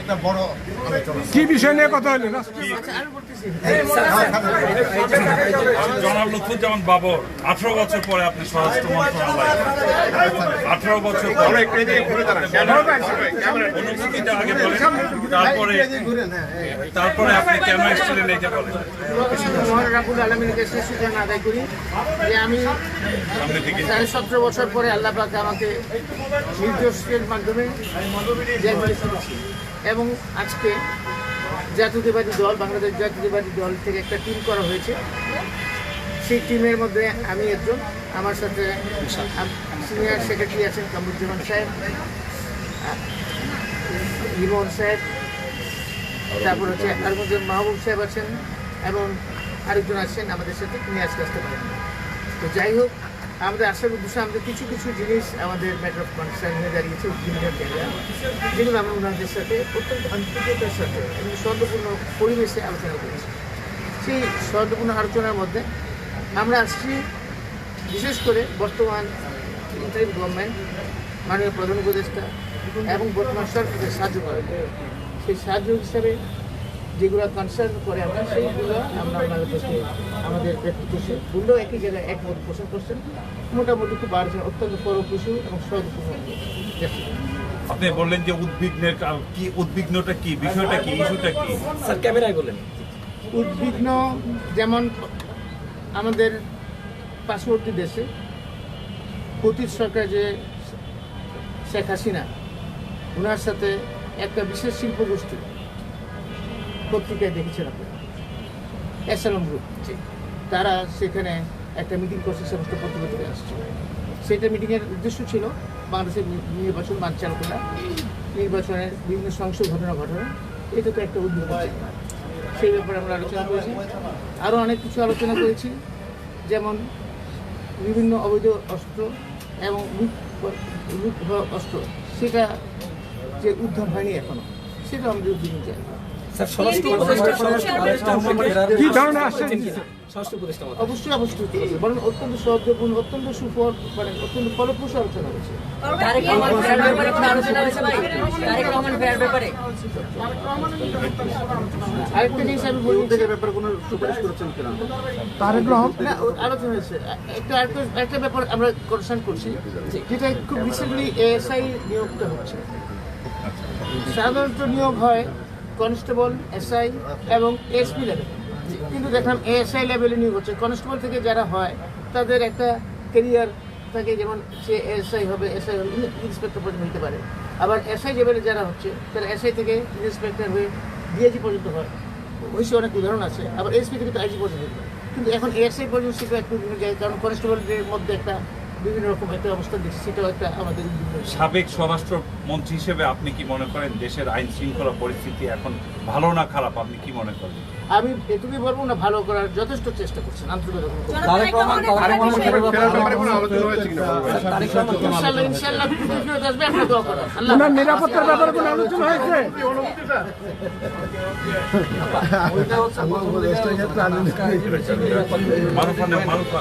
একটা বড় কি বিষয় নিয়ে কথা হলো না? জনাব লুৎফুজ্জামান বাবর আঠারো বছর পরে আপনি স্বরাষ্ট্র মন্ত্রণালয় আঠারো বছর পরে অনুভূতিটা আগে বলেন। তারপরে তারপরে আপনি কেন এসেছিলেন এইটা বলেন। আমি সাড়ে সতেরো বছর পরে আল্লাহ পাক আমাকে নির্দেশের মাধ্যমে। এবং আজকে জাতীয়তাবাদী দল বাংলাদেশ জাতীয়তাবাদী দল থেকে একটা টিম করা হয়েছে। সেই টিমের মধ্যে আমি একজন আমার সাথে সিনিয়র সেক্রেটারি আছেন কামরুজ্জামান সাহেব আহ, সাহেব তারপর হচ্ছে তার মধ্যে মাহবুব সাহেব আছেন এবং আরেকজন আছেন আমাদের সাথে তিনি আজকে আসতে পারেন। তো যাই হোক আমাদের আসার উদ্দেশ্যে আমাদের কিছু কিছু জিনিস আমাদের ম্যাটার অফ কনসার্ন হয়ে দাঁড়িয়েছে উদ্ভিদের জায়গা যেগুলো আমরা ওনাদের সাথে অত্যন্ত আন্তরিকতার সাথে এবং সৌন্দপূর্ণ পরিবেশে আলোচনা করেছি। সেই সৌন্দপূর্ণ আলোচনার মধ্যে আমরা আসছি বিশেষ করে বর্তমান ইন্টারিম গভর্নমেন্ট মাননীয় প্রধান উপদেষ্টা এবং বর্তমান সরকারকে সাহায্য করার। সেই সাহায্য হিসাবে যেগুলো কনসার্ন করে আমরা সেইগুলো আমরা আপনাদের কাছে আমাদের করছি দুটো একই জায়গায় একমত পোষণ করছেন। মোটামুটি খুব বাড়ছে অত্যন্ত ফলপ্রসূ এবং সহজপূর্ণ আপনি বললেন যে উদ্বিগ্নের কি উদ্বিগ্নটা কি? বিষয়টা কি? ইস্যুটা কি? স্যার ক্যামেরায় বলেন। উদ্বিগ্ন যেমন আমাদের পার্শ্ববর্তী দেশে অতীত সরকার যে শেখ হাসিনা ওনার সাথে একটা বিশেষ শিল্প গোষ্ঠী পত্রিকায় দেখেছেন আপনারা এসালাম গ্রুপ তারা সেখানে একটা মিটিং করছে সমস্ত পত্রিকা আসছে। সেটা মিটিংয়ের উদ্দেশ্য ছিল বাংলাদেশের নির্বাচন বানচাল করা নির্বাচনের বিভিন্ন সংসদ ঘটনা ঘটনা। এটা তো একটা উদ্যোগ সেই ব্যাপারে আমরা আলোচনা করেছি। আরও অনেক কিছু আলোচনা করেছি যেমন বিভিন্ন অবৈধ অস্ত্র এবং লুট অস্ত্র। সেটা যে উদ্ধার হয়নি এখনও সেটা আমাদের উদ্যোগ চাই কি ধরনের। অবশ্যই অবশ্যই বরং অত্যন্ত সহযোগপূর্ণ অত্যন্ত সুফল মানে অত্যন্ত ফলপ্রসূ আলোচনা হয়েছে। আরেকটা জিনিস আমি বলব থেকে ব্যাপারে? কোনো সুপারিশ করেছেন কিনা তারেক রহমান আলোচনা হয়েছে। একটা একটা একটা ব্যাপার আমরা কনসার্ন করছি যেটা খুব রিসেন্টলি এএসআই নিয়োগটা হচ্ছে। সাধারণত নিয়োগ হয় কনস্টেবল, এসআই এবং এসপি লেভেল কিন্তু দেখলাম এএসআই লেভেলে নিয়োগ হচ্ছে। কনস্টেবল থেকে যারা হয়, তাদের একটা কেরিয়ার থাকে যেমন সে এসআই হবে এসআই হবে ইন্সপেক্টর পর্যন্ত হতে পারে। আবার এসআই লেভেলে যারা হচ্ছে, তারা এসআই থেকে ইন্সপেক্টর হয়ে ডিআইজি পর্যন্ত হয়। হয়েছে অনেক উদাহরণ আছে। আবার এসপি থেকে তো আইজি পর্যন্ত কিন্তু এখন এসআই পর্যন্ত সেটা একটু কারণ কনস্টেবলদের মধ্যে একটা বিভিন্ন রকম একটা অবস্থা দেখছি সেটাও একটা আমাদের সাবেক স্বরাষ্ট্র মন্ত্রী হিসেবে আপনি কি মনে করেন দেশের আইন শৃঙ্খলা পরিস্থিতি এখন ভালো না খারাপ আপনি কি মনে করেন আমি এটুকুই বলব না ভালো করার যথেষ্ট চেষ্টা করছেন নিরাপত্তার ব্যাপারে কোনো আলোচনা হয়েছে মারুফা মারুফা